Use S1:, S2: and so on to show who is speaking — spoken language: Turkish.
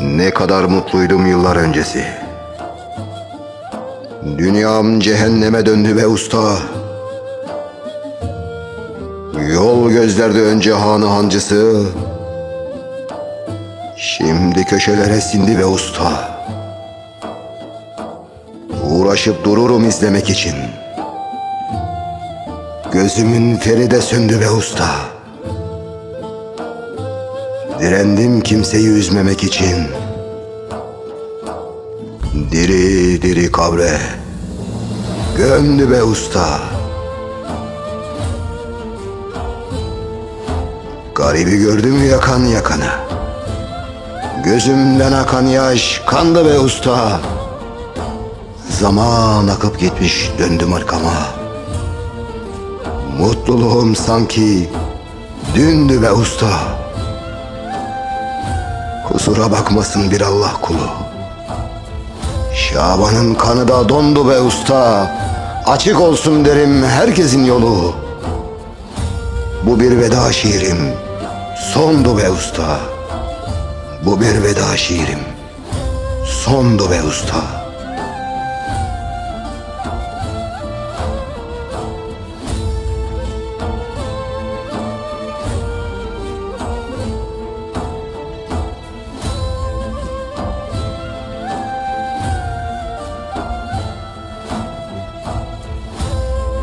S1: Ne kadar mutluydum yıllar öncesi. Dünyam cehenneme döndü be usta. Yol gözlerdi önce hanı hancısı. Şimdi köşelere sindi be usta. Uğraşıp dururum izlemek için. Gözümün feri de söndü be usta. Direndim kimseyi üzmemek için. Diri diri kabre. Gömdü be usta. Garibi gördüm yakan yakana. Gözümden akan yaş kandı be usta. Zaman akıp gitmiş döndüm arkama. Mutluluğum sanki dündü be usta. Kusura bakmasın bir Allah kulu. Şaban'ın kanı da dondu be usta. Açık olsun derim herkesin yolu. Bu bir veda şiirim. Sondu be usta. Bu bir veda şiirim. Sondu be usta.